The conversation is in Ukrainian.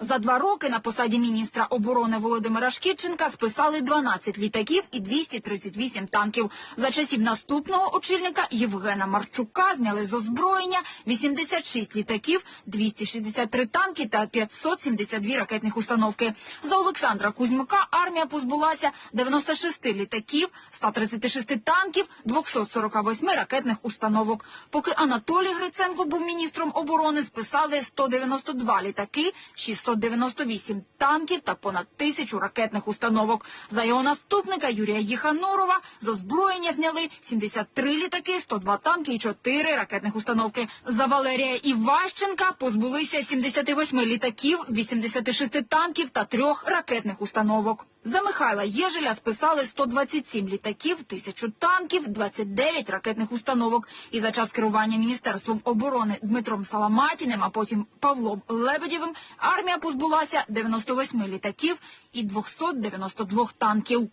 За два роки на посаді міністра оборони Володимира Шкідченка списали 12 літаків і 238 танків. За часів наступного очільника Євгена Марчука зняли з озброєння 86 літаків, 263 танки та 572 ракетних установки. За Олександра Кузьмика армія позбулася 96 літаків, 136 танків, 248 ракетних установок. Поки Анатолій Гриценко був міністром оборони, списали 192 літаки, 698 танків та понад тисячу ракетних установок. За його наступника Юрія Єханурова з озброєння зняли 73 літаки, 102 танки і 4 ракетних установки. За Валерія Іващенка позбулися 78 літаків, 86 танків та трьох ракетних установок. За Михайла Єжеля списали 127 літаків, 1000 танків, 29 ракетних установок. І за час керування Міністерством оборони Дмитром Саламатіним, а потім Павлом Лебедєвим, армія позбулася 98 літаків і 292 танків.